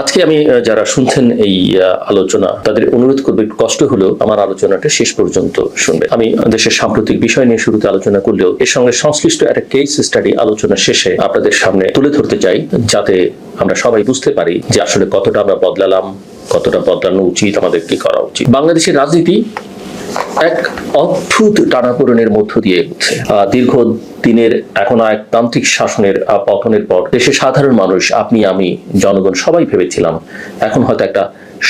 আজকে আমি যারা শুনছেন এই আলোচনা, তাদের অনুরোধ করব, একটু কষ্ট হলেও আমার আলোচনাটা শেষ পর্যন্ত শুনবে আমি দেশের সাম্প্রতিক বিষয় নিয়ে শুরুতে আলোচনা করলেও এর সঙ্গে সংশ্লিষ্ট একটা কেস স্টাডি আলোচনা শেষে আপনাদের সামনে তুলে ধরতে চাই, যাতে আমরা সবাই বুঝতে পারি যে আসলে কতটা আমরা বদলালাম, কতটা বদলানো উচিত, আমাদের কি করা উচিত। বাংলাদেশের রাজনীতি এক অদ্ভুত টানাপোড়েনের মধ্য দিয়ে এগোচ্ছে। দীর্ঘ দিনের এখন এক তান্ত্রিক শাসনের পতনের পর দেশের সাধারণ মানুষ, আপনি, আমি, জনগণ সবাই ভেবেছিলাম, এখন হয়তো একটা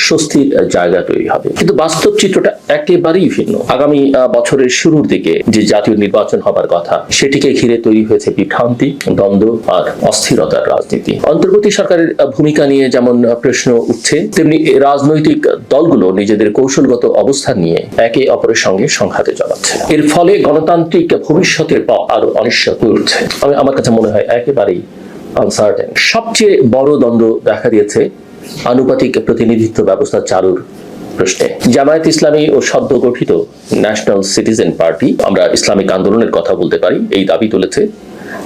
স্বস্তির জায়গা তৈরি হবে। কিন্তু বাস্তব চিত্রটা একেবারেই ভিন্ন। আগামী বছরের শুরুর দিকে যে জাতীয় নির্বাচন হবার কথা, সেটিকে ঘিরে তৈরি হয়েছে বিভ্রান্তি, দ্বন্দ্ব আর অস্থিরতার রাজনীতি। অন্তর্বর্তী সরকারের ভূমিকা নিয়ে যেমন প্রশ্ন উঠছে, তেমনি রাজনৈতিক দলগুলো নিজেদের কৌশলগত অবস্থান নিয়ে একে অপরের সঙ্গে সংঘাতে জড়াচ্ছে। এর ফলে গণতান্ত্রিক ভবিষ্যতের পথ আরও অনিশ্চিত হয়ে উঠছে। আমার কাছে মনে হয় একেবারেই আনসার্টেন সবচেয়ে বড় দ্বন্দ্ব দেখা দিয়েছে আনুপাতিক প্রতিনিধিত্ব ব্যবস্থা চালুর প্রশ্নে। জামায়াত ইসলামী ও সদ্য গঠিত ন্যাশনাল সিটিজেন পার্টি আমরা ইসলামিক আন্দোলনের কথা বলতে পারি, এই দাবি তুলেছে।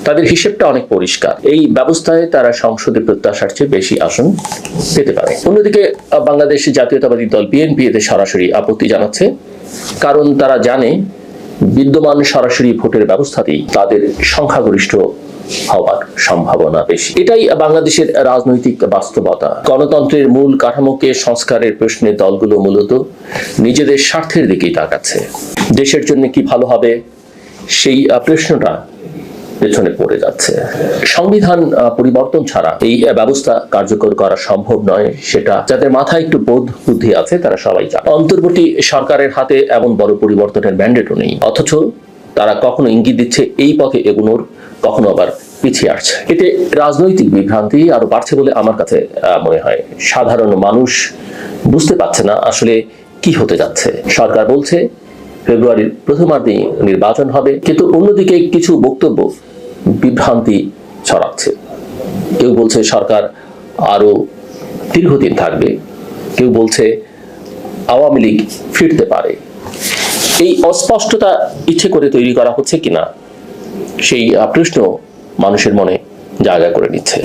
তাদের হিসেবটা অনেক পরিষ্কার। এই ব্যবস্থায় তারা সংসদে প্রত্যাশার চেয়ে বেশি আসন পেতে পারে। অন্যদিকে বাংলাদেশ জাতীয়তাবাদী দল বিএনপি এতে সরাসরি আপত্তি জানাচ্ছে। কারণ তারা জানে, বিদ্যমান সরাসরি ভোটের ব্যবস্থাতেই তাদের সংখ্যাগরিষ্ঠ হওয়ার সম্ভাবনা বেশি। এটাই বাংলাদেশের রাজনৈতিক বাস্তবতা। গণতন্ত্রের মূল কাঠামোকে সংস্কারের প্রশ্নে দলগুলো মূলত নিজেদের স্বার্থের দিকেই তাকাচ্ছে। দেশের জন্য কি ভালো হবে, সেই প্রশ্নটা পেছনে পড়ে যাচ্ছে। সংবিধান পরিবর্তন ছাড়া এই ব্যবস্থা কার্যকর করা সম্ভব নয়, সেটা যাদের মাথায় একটু বোধ বুদ্ধি আছে, তারা সবাই জানে। অন্তর্বর্তী সরকারের হাতে এমন বড় পরিবর্তনের ম্যান্ডেটও নেই, অথচ তারা কখনো ইঙ্গিত দিচ্ছে এই পথে এগুনোর কখনো আবার পিছিয়ে আসছে। এতে রাজনৈতিক বিভ্রান্তি আরও বাড়ছে বলে আমার কাছে মনে হয়। সাধারণ মানুষ বুঝতে পারছে না আসলে কি হতে যাচ্ছে। সরকার বলছে, ফেব্রুয়ারির প্রথমার্ধেই নির্বাচন হবে, কিন্তু অন্যদিকে কিছু বক্তব্য বিভ্রান্তি ছড়াচ্ছে। কেউ বলছে সরকার আরও দীর্ঘদিন থাকবে, কেউ বলছে আওয়ামী লীগ ফিরতে পারে। এই অস্পষ্টতা ইচ্ছে করে তৈরি করা হচ্ছে কিনা? সেই প্রশ্ন মানুষের মনে জায়গা করে নিচ্ছে।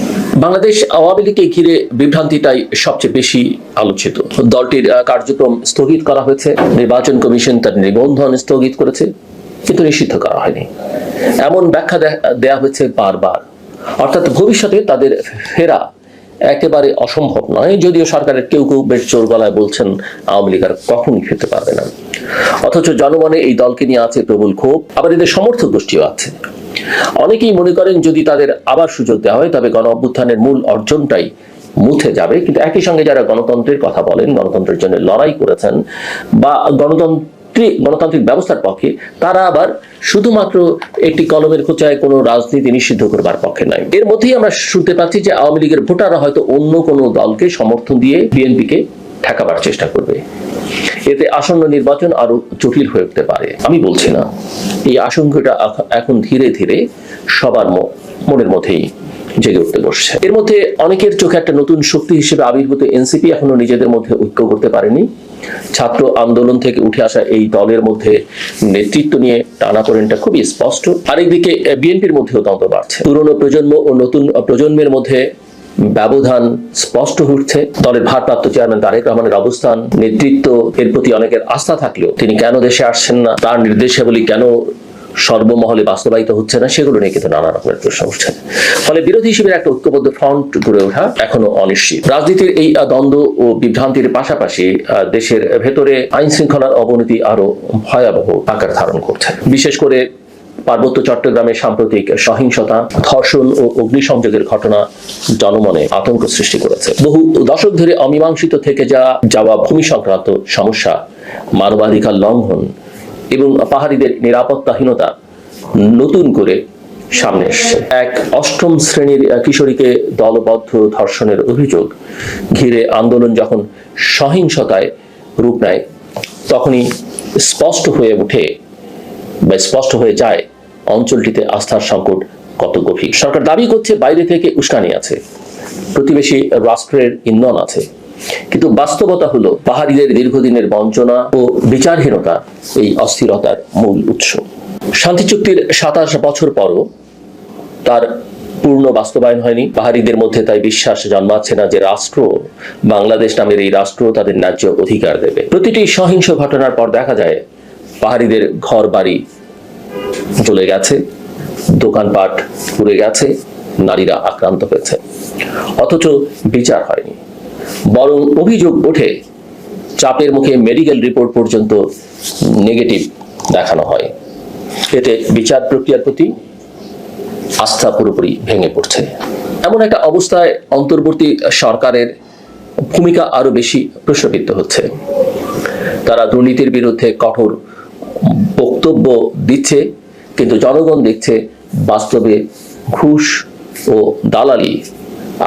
বাংলাদেশ আওয়ামী লীগকে ঘিরে বিভ্রান্তিটাই সবচেয়ে বেশি আলোচিত। দলটির কার্যক্রম স্থগিত করা হয়েছে, নির্বাচন কমিশন তার নিবন্ধন স্থগিত করেছে, কিন্তু নিষিদ্ধ করা হয়নি। এমন ব্যাখ্যা দেয়া হয়েছে বারবার। অর্থাৎ ভবিষ্যতে তাদের ফেরা একেবারে অসম্ভব নয়, যদিও সরকারের কেউ কেউ বেশ জোর গলায় বলছেন আওয়ামী লীগ আর কখনই ফিরতে পারবে না। অথচ জনমনে এই দলকে নিয়ে আছে প্রবল ক্ষোভ, আবার এদের সমর্থক গোষ্ঠীও আছে। অনেকেই মনে করেন যদি তাদের আবার সুযোগ দেওয়া হয়, তবে গণ অভ্যুত্থানের মূল অর্জনটাই মুছে যাবে। কিন্তু একই সঙ্গে যারা গণতন্ত্রের কথা বলেন, গণতন্ত্রের জন্য লড়াই করেছেন বা গণতন্ত্রিক গণতান্ত্রিক ব্যবস্থার পক্ষে, তারা আবার শুধুমাত্র একটি কলমের খোঁচায় কোনো রাজনীতি নিষিদ্ধ করবার পক্ষে নয়। এর মধ্যেই আমরা শুনতে পাচ্ছি যে আওয়ামী লীগের ভোটাররা হয়তো অন্য কোনো দলকে সমর্থন দিয়ে বিএনপিকে ঠেকাবার চেষ্টা করবে। এতে আসন্ন নির্বাচন আরও জটিল হয়ে উঠতে পারে। আমি বলছি না, এই আশঙ্কাটা এখন ধীরে ধীরে সবার মনের মধ্যেই জেগে উঠতে বসছে। এর মধ্যে অনেকের চোখে একটা নতুন শক্তি হিসেবে আবির্ভূত এনসিপি এখনও নিজেদের মধ্যে ঐক্য করতে পারেনি। ছাত্র আন্দোলন থেকে উঠে আসা এই দলের মধ্যে নেতৃত্ব নিয়ে টানাপোড়েনটা খুবই স্পষ্ট। আরেকদিকে বিএনপির মধ্যেও দ্বন্দ্ব বাড়ছে। পুরনো প্রজন্ম ও নতুন প্রজন্মের মধ্যে ব্যবধান স্পষ্ট হচ্ছে। দলের ভারপ্রাপ্ত চেয়ারম্যান তারেক রহমানের অবস্থান, নেতৃত্ব এর প্রতি অনেকের আস্থা থাকলেও তিনি কেন দেশে আসছেন না? তার নির্দেশাবলী কেন সর্বমহলে বাস্তবায়িত হচ্ছে না, সেগুলো নিয়ে কিন্তু নানা রকমের প্রশ্ন উঠছে ফলে বিরোধী হিসেবে একটা ঐক্যবদ্ধ ফ্রন্ট গড়ে ওঠা এখনও অনিশ্চিত। রাজনীতির এই দ্বন্দ্ব ও বিভ্রান্তির পাশাপাশি দেশের ভেতরে আইন শৃঙ্খলার অবনতি আরও ভয়াবহ আকার ধারণ করছে। বিশেষ করে পার্বত্য চট্টগ্রামে সাম্প্রতিক সহিংসতা, ধর্ষণ ও অগ্নিসংযোগের ঘটনা জনমনে আতঙ্ক সৃষ্টি করেছে। বহু দশক ধরে অমীমাংসিত থেকে যা, যাওয়া ভূমি সংক্রান্ত সমস্যা, মানবাধিকার লঙ্ঘন এবং পাহাড়িদের নিরাপত্তাহীনতা নতুন করে সামনে এসছে। এক অষ্টম শ্রেণির কিশোরীকে দলবদ্ধ ধর্ষণের অভিযোগ। ঘিরে আন্দোলন যখন সহিংসতায় রূপ নেয়, তখনই স্পষ্ট হয়ে ওঠে বা স্পষ্ট হয়ে যায় অঞ্চলটিতে আস্থার সংকট কত গভীর। সরকার দাবি করছে বাইরে থেকে উস্কানি আছে। প্রতিবেশী রাষ্ট্রের ইন্ধন আছে। কিন্তু বাস্তবতা হলো পাহাড়িদের দীর্ঘদিনের বঞ্চনা ও বিচারহীনতা এই অস্থিরতার মূল উৎস। শান্তি চুক্তির সাতাশ বছর পরও তার পূর্ণ বাস্তবায়ন হয়নি। পাহাড়িদের মধ্যে তাই বিশ্বাস জন্মাচ্ছে না যে রাষ্ট্র বাংলাদেশ নামের এই রাষ্ট্র তাদের ন্যায্য অধিকার দেবে। প্রতিটি সহিংস ঘটনার পর দেখা যায় পাহাড়িদের ঘর বাড়ি চলে গেছে, দোকানপাট পুড়ে গেছে, নারীরা আক্রান্ত হয়েছে। অথচ বিচার হয়নি। বরং অভিযোগ ওঠে, চাপের মুখে মেডিকেল রিপোর্ট পর্যন্ত নেগেটিভ দেখানো হয়। এতে বিচার প্রক্রিয়ার প্রতি আস্থা পুরোপুরি ভেঙে পড়ছে। এমন একটা অবস্থায় অন্তর্বর্তী সরকারের ভূমিকা আরও বেশি প্রশ্নবিদ্ধ হচ্ছে। তারা দুর্নীতির বিরুদ্ধে কঠোর বক্তব্য দিচ্ছে, কিন্তু জনগণ দেখছে বাস্তবে ঘুষ ও দালালি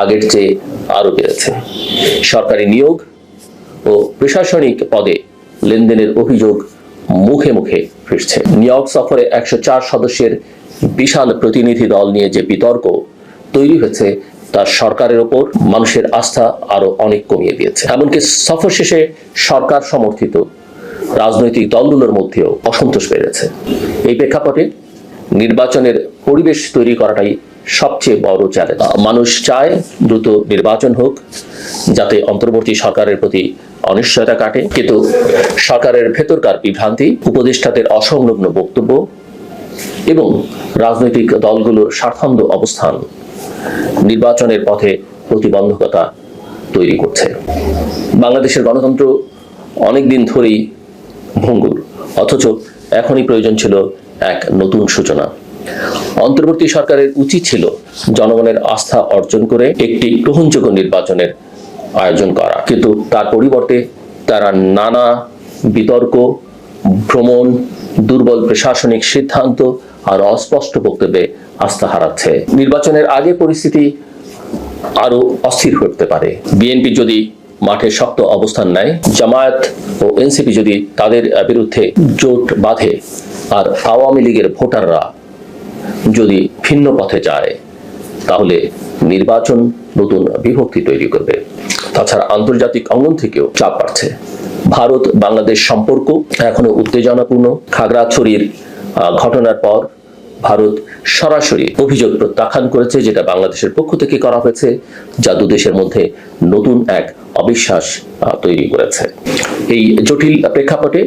আগের চেয়ে আরও বেড়েছে সরকারি নিয়োগ ও প্রশাসনিক পদে লেনদেনের অভিযোগ মুখে মুখে ফিরছে। নিয়োগ সফরে একশো চার সদস্যের বিশাল প্রতিনিধি দল নিয়ে যে বিতর্ক তৈরি হয়েছে তার সরকারের ওপর মানুষের আস্থা আরও অনেক কমিয়ে দিয়েছে। এমনকি সফর শেষে সরকার সমর্থিত রাজনৈতিক দলগুলোর মধ্যেও অসন্তোষ বেড়েছে। এই প্রেক্ষাপটে নির্বাচনের পরিবেশ তৈরি করাটাই সবচেয়ে বড় চ্যালেঞ্জ মানুষ চায় দ্রুত নির্বাচন হোক, যাতে অন্তর্বর্তী সরকারের প্রতি অনিশ্চয়তা কাটে। কিন্তু সরকারের ভেতরকার বিভ্রান্তি, উপদেষ্টাদের অসংলগ্ন বক্তব্য এবং রাজনৈতিক দলগুলোর স্বার্থান্ধ অবস্থান নির্বাচনের পথে প্রতিবন্ধকতা তৈরি করছে। বাংলাদেশের গণতন্ত্র অনেকদিন ধরেই ভঙ্গুর, অথচ এখনই প্রয়োজন ছিল এক নতুন সূচনা। অন্তর্বর্তী সরকারের উচিত ছিল জনগণের আস্থা অর্জন করে একটি গ্রহণযোগ্য নির্বাচনের আয়োজন করা। কিন্তু তার পরিবর্তে তারা নানা বিতর্ক, ভ্রমণ, দুর্বল প্রশাসনিক সিদ্ধান্ত আর অস্পষ্ট বক্তব্যে আস্থা হারাচ্ছে। নির্বাচনের আগে পরিস্থিতি আরও অস্থির হতে পারে। বিএনপি যদি মাঠে শক্ত অবস্থান নেয়, জামায়াত ও এনসিপি যদি তাদের বিরুদ্ধে জোট বাঁধে, আর আওয়ামী লীগের ভোটাররা যদি ভিন্ন পথে যায়, তাহলে নির্বাচন নতুন বিভক্তি তৈরি করবে। তাছাড়া আন্তর্জাতিক অঙ্গন থেকেও চাপ বাড়ছে। ভারত, বাংলাদেশ সম্পর্ক এখনও উত্তেজনাপূর্ণ। খাগড়াছড়ির ঘটনার পর ভারত সরাসরি অভিযোগ প্রত্যাখ্যান করেছে, যেটা বাংলাদেশের পক্ষ থেকে করা হয়েছে, যা দু দেশের মধ্যে নতুন এক অবিশ্বাস তৈরি করেছে। এই জটিল প্রেক্ষাপটে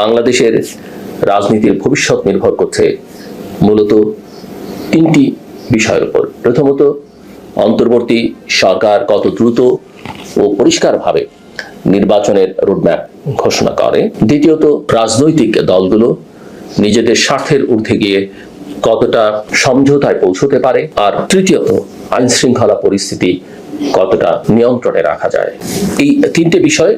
বাংলাদেশের রাজনীতির ভবিষ্যৎ নির্ভর করছে মূলত তিনটি বিষয়ের উপর। প্রথমত, অন্তর্বর্তী সরকার কত দ্রুত ও পরিষ্কারভাবে নির্বাচনের রোডম্যাপ ঘোষণা করে। দ্বিতীয়ত, রাজনৈতিক দলগুলো নিজেদের স্বার্থের ঊর্ধ্বে গিয়ে কতটা সমঝোতায় পৌঁছতে পারে। আর তৃতীয়ত আইন শৃঙ্খলা পরিস্থিতি কতটা নিয়ন্ত্রণে রাখা যায়। এই তিনটে বিষয়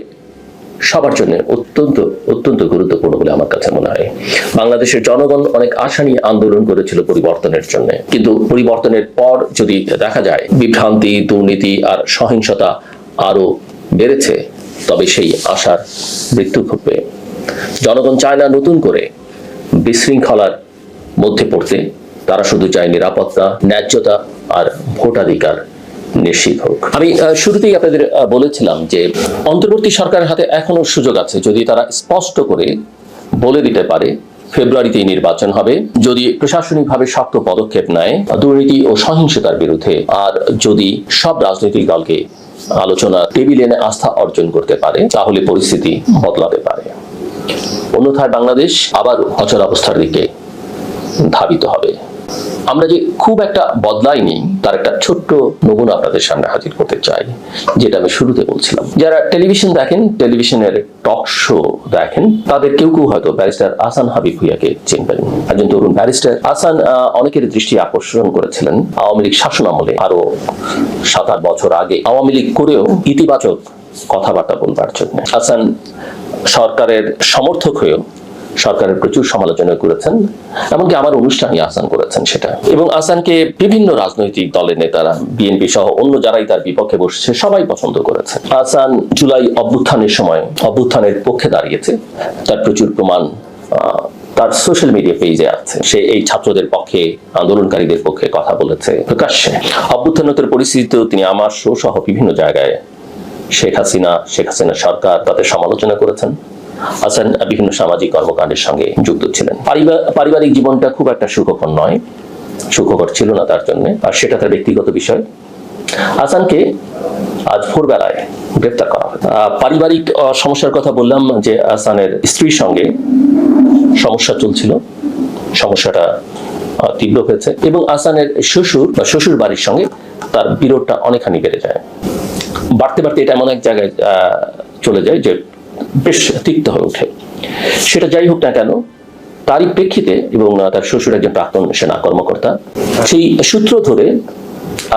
সবার জন্য অত্যন্ত অত্যন্ত গুরুত্বপূর্ণ বলে আমার কাছে মনে হয়। বাংলাদেশের জনগণ অনেক আশা নিয়ে আন্দোলন করেছিল পরিবর্তনের জন্য। কিন্তু পরিবর্তনের পর যদি দেখা যায়, বিভ্রান্তি, দুর্নীতি আর সহিংসতা আরও বেড়েছে, তবে সেই আশার মৃত্যু ঘটবে। জনগণ চায় না নতুন করে বিশৃঙ্খলার মধ্যে পড়তে। তারা শুধু চায় নিরাপত্তা, ন্যায্যতা আর ভোটাধিকার নিশ্চিত হোক। আমি শুরুতেই আপনাদের বলেছিলাম যে অন্তর্বর্তী সরকারের হাতে এখনও সুযোগ আছে। যদি তারা স্পষ্ট করে বলে দিতে পারে নির্বাচন হবে, যদি প্রশাসনিকভাবে শক্ত পদক্ষেপ নেয়, দুর্নীতি ও সহিংসতার বিরুদ্ধে, আর যদি সব রাজনৈতিক দলকে আলোচনা টেবিলে এনে আস্থা অর্জন করতে পারে, তাহলে পরিস্থিতি বদলাতে পারে। অন্যথায় বাংলাদেশ আবার অচল অবস্থার দিকে ধাবিত হবে। আমরা যে খুব একটা বদলাইনি তার একটা ছোট্ট নমুনা আপনাদের সামনে হাজির করতে চাই, যেটা আমি শুরুতে বলছিলাম। যারা টেলিভিশন দেখেন, টেলিভিশনের টক শো দেখেন, তাদের কেউ কেউ হয়তো ব্যারিস্টার আসান হাবিব ভুইয়াকে চিনবেন। একজন তরুণ ব্যারিস্টার আসান অনেকের দৃষ্টি আকর্ষণ করেছিলেন আওয়ামী লীগ শাসন আমলে আরও সাত আট বছর আগে। আওয়ামী লীগ করেও ইতিবাচক কথাবার্তা বলবার জন্য। আসান সরকারের সমর্থক হয়েও সরকারের প্রচুর সমালোচনা করেছেন, এমনকি আমার অনুষ্ঠানই আসান করেছেন সেটা। এবং আসানকে বিভিন্ন রাজনৈতিক দলের নেতারা, বিএনপি সহ অন্য যারাই তার বিপক্ষে বসছে, সবাই পছন্দ করেছে আসান জুলাই অভ্যুত্থানের সময় অভ্যুত্থানের পক্ষে দাঁড়িয়েছে। তার প্রচুর প্রমাণ তার সোশ্যাল মিডিয়া পেজে আছে। সে এই ছাত্রদের পক্ষে, আন্দোলনকারীদের পক্ষে কথা বলেছে প্রকাশ্যে। অভ্যুত্থানোত্তর পরিস্থিতিতেও তিনি আমার শো সহ বিভিন্ন জায়গায় শেখ হাসিনা শেখ হাসিনা সরকার তাদের সমালোচনা করেছেন। হাসান বিভিন্ন সামাজিক কর্মকাণ্ডের সঙ্গে যুক্ত ছিলেন। পারিবারিক জীবনটা খুব একটা সুখকর নয়। সুখকর ছিল না তার জন্য, আর সেটা তার ব্যক্তিগত বিষয়। আসানকে আজ ভোরবেলায় গ্রেপ্তার করা হয়। পারিবারিক সমস্যার কথা বললাম যে আসানের স্ত্রীর সঙ্গে সমস্যা চলছিল। সমস্যাটা তীব্র হয়েছে এবং আসানের শ্বশুর বা শ্বশুর বাড়ির সঙ্গে তার বিরোধটা অনেকখানি বেড়ে যায়। বাড়তে বাড়তে এটা এমন এক জায়গায় চলে যায় যে বেশ তিক্ত হয়ে ওঠে। সেটা যাই হোক না কেন, তারই প্রেক্ষিতে এবং তার শ্বশুর একজন প্রাক্তন সেনা কর্মকর্তা, সেই সূত্র ধরে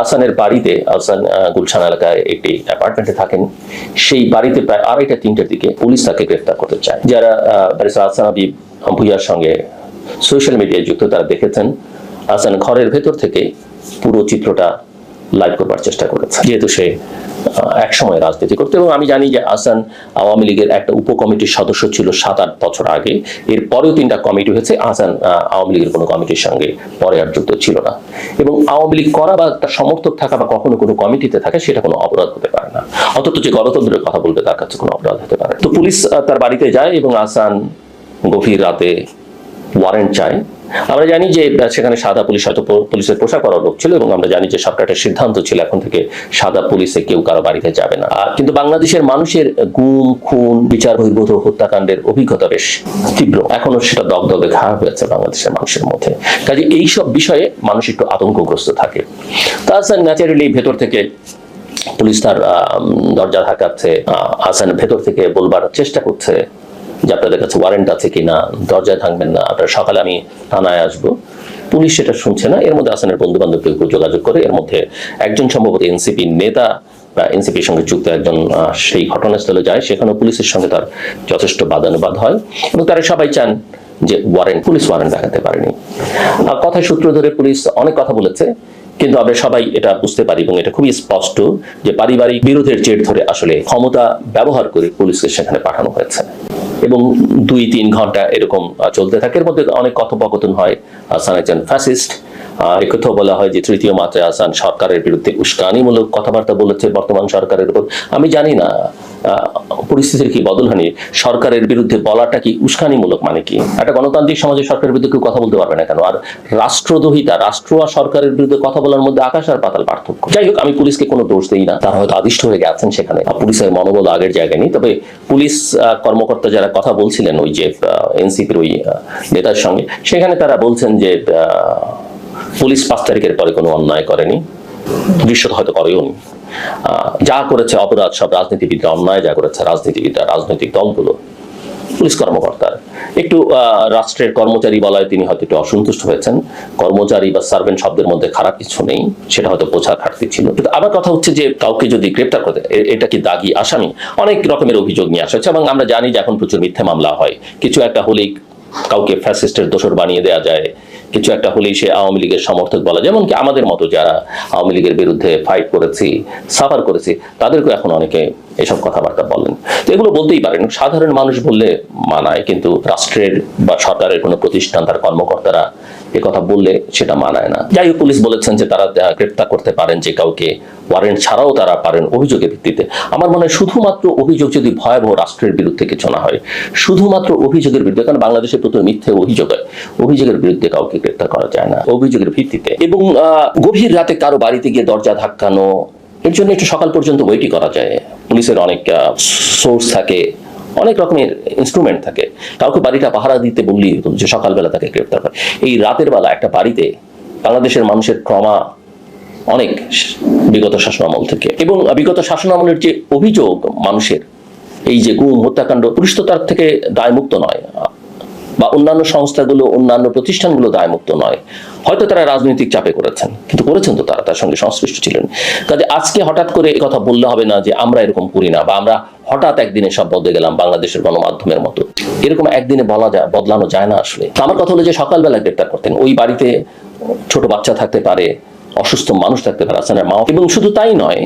আসানের বাড়িতে আসান গুলশান এলাকায় একটি অ্যাপার্টমেন্টে থাকেন। সেই বাড়িতে প্রায় আড়াইটা, তিনটার দিকে পুলিশ তাকে গ্রেফতার করতে চায়। যারা ব্যারিস্টার আসান হাবিব ভুইয়ার সঙ্গে সোশ্যাল মিডিয়ায় যুক্ত তারা দেখেছেন আসান ঘরের ভেতর থেকে পুরো চিত্রটা লাইভ করবার চেষ্টা করেছে যেহেতু সে এক সময় রাজনীতি করতো এবং আমি জানি যে আসান আওয়ামী লীগের একটা উপকমিটির সদস্য ছিল সাত আট বছর আগে। এর পরেও তিনটা কমিটি হয়েছে। আসান আওয়ামী লীগের কোনো কমিটির সঙ্গে পরে আর যুক্ত ছিল না। এবং আওয়ামী লীগ করা বা তার সমর্থক থাকা বা কখনো কোনো কমিটিতে থাকা, সেটা কোনো অপরাধ হতে পারে না। অথচ যে গণতন্ত্রের কথা বলবে, তার কাছে কোনো অপরাধ হতে পারে। তো পুলিশ তার বাড়িতে যায় এবং আসান গভীর রাতে ওয়ারেন্ট চায়। আমরা জানি যে সেখানে সাদা পুলিশ হয়তো পুলিশের পোশাক পরা লোক ছিল এবং আমরা জানি যে সরকারের সিদ্ধান্ত ছিল এখন থেকে সাদা পুলিশে কেউ কারও বাড়িতে যাবে না। কিন্তু বাংলাদেশের মানুষের গুম, খুন, বিচার বহির্ভূত হত্যাকাণ্ডের অভিজ্ঞতা বেশ তীব্র। এখনও সেটা দগদগে ঘা হয়েছে বাংলাদেশের মানুষের মধ্যে। কাজে এইসব বিষয়ে মানুষ একটু আতঙ্কগ্রস্ত থাকে। তাছাড়া ন্যাচারালি ভেতর থেকে পুলিশ তার দরজা ঢাকাচ্ছে হাসান ভেতর থেকে বলবার চেষ্টা করছে যে আপনাদের কাছে ওয়ারেন্ট আছে কিনা, দরজায় থাকবেন না, আপনার সকালে আমি থানায় আসব। পুলিশ সেটা শুনছে না, এর মধ্যে হাসানের বন্ধু বান্ধব যোগাযোগ করে, এর মধ্যে একজন সম্ভবত এনসিপি নেতা বা এনসিপির সঙ্গে যুক্ত একজন সেই ঘটনাস্থলে যায় সেখানে পুলিশের সঙ্গে তার যথেষ্ট বাদানুবাদ হয় এবং তারা সবাই চান যে ওয়ারেন্ট পুলিশ ওয়ারেন্ট দেখাতে পারেনি। কথা সূত্র ধরে পুলিশ অনেক কথা বলেছে কিন্তু আমরা সবাই এটা বুঝতে পারি এবং এটা খুবই স্পষ্ট যে পারিবারিক বিরোধের জের ধরে আসলে ক্ষমতা ব্যবহার করে পুলিশকে সেখানে পাঠানো হয়েছে। এবং দুই তিন ঘণ্টা এরকম চলতে থাকে। এর মধ্যে অনেক কথোপকথন হয় সানাইজান ফ্যাসিস্ট একথাও বলা হয় যে তৃতীয় মাত্রায় আসান সরকারের বিরুদ্ধে উস্কানিমূলক কথাবার্তা বলেছে বর্তমান সরকারের উপর। আমি জানি না পরিস্থিতির কি বদল হয়নি সরকারের বিরুদ্ধে বলাটা কি উস্কানিমূলক মানে কি? একটা গণতান্ত্রিক সমাজে সরকারের বিরুদ্ধে কেউ কথা বলতে পারবে না কেন? আর রাষ্ট্র আর সরকারের বিরুদ্ধে কথা বলার মধ্যে আকাশ আর পাতাল পার্থক্য। যাই হোক, আমি পুলিশকে কোনো দোষ দিই না। তারা হয়তো আদিষ্ট হয়ে গেছেন সেখানে। পুলিশের মনোবল আগের জায়গায় নেই। তবে পুলিশ কর্মকর্তা যারা কথা বলছিলেন ওই যে এনসিপির ওই নেতার সঙ্গে, সেখানে তারা বলছেন যে পুলিশ পাঁচ তারিখের পরে কোনো অন্যায় করেনি। দৃশ্যত হয়তো করেও নি। যা করেছে অপরাধ সব রাজনীতিবিদরা, অন্যায় যা করেছে রাজনীতিবিদরা, রাজনৈতিক দলগুলো, পুলিশ কর্মকর্তার। একটু রাষ্ট্রের কর্মচারী বলায় তিনি হয়তো একটু অসন্তুষ্ট হয়েছেন। কর্মচারী বা সার্ভেন্ট শব্দের মধ্যে খারাপ কিছু নেই, সেটা হয়তো বোঝার ঘাটতি ছিল। কিন্তু আবার কথা হচ্ছে যে কাউকে যদি গ্রেপ্তার করতে, এ- এটা কি দাগি আসামি? অনেক রকমের অভিযোগ নিয়ে আসা হচ্ছে এবং আমরা জানি যে এখন প্রচুর মিথ্যে মামলা হয়। কিছু একটা হলেই কাউকে ফ্যাসিস্টের দোষর বানিয়ে দেওয়া যায় কিছু একটা হলেই সে আওয়ামী লীগের সমর্থক বলা যেমন কি আমাদের মতো যারা আওয়ামী লীগের বিরুদ্ধে ফাইট করেছি সাফার করেছি তাদেরকে এখন অনেকে এসব কথাবার্তা বলেন। তো এগুলো বলতেই পারেন, সাধারণ মানুষ বললে মানায়, কিন্তু রাষ্ট্রের বা সরকারের কোনো প্রতিষ্ঠান, তার কর্মকর্তারা এ কথা বললে সেটা মানায় না। যাই হোক, পুলিশ বলেছেন যে তারা গ্রেপ্তার করতে পারেন যে কাউকে ওয়ারেন্ট ছাড়াও তারা পারেন অভিযোগের ভিত্তিতে। আমার মনে হয় শুধুমাত্র অভিযোগ যদি ভয়াবহ রাষ্ট্রের বিরুদ্ধে কিছু না হয়, শুধুমাত্র অভিযোগের বিরুদ্ধে, কারণ বাংলাদেশে প্রথমে মিথ্যে অভিযোগ হয়, অভিযোগের বিরুদ্ধে কাউকে গ্রেপ্তার করা যায় না অভিযোগের ভিত্তিতে। এবং গভীর রাতে কারও বাড়িতে গিয়ে দরজা ধাক্কানো, এর জন্য একটু সকাল পর্যন্ত ওয়েটই করা যায়। পুলিশের অনেক সোর্স থাকে অনেক রকমের ইনস্ট্রুমেন্ট থাকে। কাউকে বাড়িটা পাহারা দিতে বললি হতো যে সকালবেলা তাকে গ্রেপ্তার করে। এই রাতের বেলা একটা বাড়িতে বাংলাদেশের মানুষের ট্রমা অনেক বিগত শাসনামল থেকে। এবং বিগত শাসনামলের যে অভিযোগ মানুষের, এই যে গুম, হত্যাকাণ্ড, পুলিশ তো তার থেকে দায়মুক্ত নয়। বা অন্যান্য সংস্থাগুলো, অন্যান্য প্রতিষ্ঠানগুলো দায়মুক্ত নয়। হয়তো তারা রাজনৈতিক চাপে করেছেন, কিন্তু করেছেন তো তারা, তার সঙ্গে সংশ্লিষ্ট ছিলেন। কাজে আজকে হঠাৎ করে কথা বললে হবে না যে আমরা এরকম করি না, বা আমরা হঠাৎ একদিনে সব বদলে গেলাম বাংলাদেশের গণমাধ্যমের মতো। এরকম একদিনে বলা যায়, বদলানো যায় না আসলে। আমার কথা হলো যে সকালবেলা গ্রেপ্তার করতেন। ওই বাড়িতে ছোট বাচ্চা থাকতে পারে, অসুস্থ মানুষ থাকতে পারে, আসানের মা, এবং শুধু তাই নয়,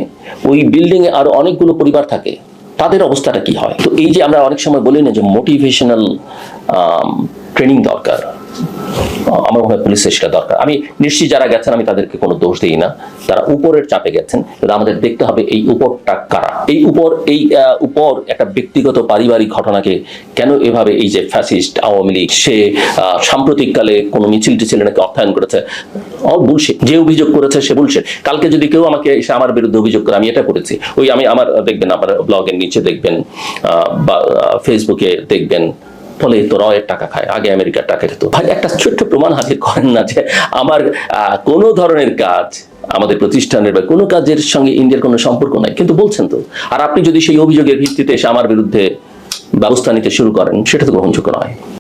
ওই বিল্ডিং এ আরও অনেকগুলো পরিবার থাকে। তাদের অবস্থাটা কি হয়? তো এই যে আমরা অনেক সময় বলি না যে মোটিভেশনাল ট্রেনিং দরকার। আমার মনে হয় পুলিশের সেটা দরকার। আমি নিশ্চিত যারা গেছেন, আমি তাদেরকে কোনো দোষ দিই না। তারা উপরের চাপে গেছেন কিন্তু আমাদের দেখতে হবে এই উপরটা কারা। এই উপর এই উপর একটা ব্যক্তিগত পারিবারিক ঘটনাকে কেন এভাবে এই যে ফ্যাসিস্ট আওয়ামী লীগ, সে সাম্প্রতিককালে কোনো মিছিল টিছিল নাকি অর্থায়ন করেছে বুলশিট যে অভিযোগ করেছে সে বুলশিট কালকে যদি কেউ আমাকে এসে আমার বিরুদ্ধে অভিযোগ করে, আমি এটা করেছি। ওই আমি আমার, দেখবেন, আমার ব্লগের নিচে দেখবেন বা ফেসবুকে দেখবেন ফলে তো রয়ের টাকা খায়, আগে আমেরিকার টাকা খেত। ভাই, একটা ছোট্ট প্রমাণ হাজির করেন না যে আমার কোনো ধরনের কাজ আমাদের প্রতিষ্ঠানের বা কোনো কাজের সঙ্গে ইন্ডিয়ার কোনো সম্পর্ক নাই। কিন্তু বলছেন তো, আর আপনি যদি সেই অভিযোগের ভিত্তিতে এসে আমার বিরুদ্ধে ব্যবস্থা নিতে শুরু করেন, সেটা তো গ্রহণযোগ্য নয়।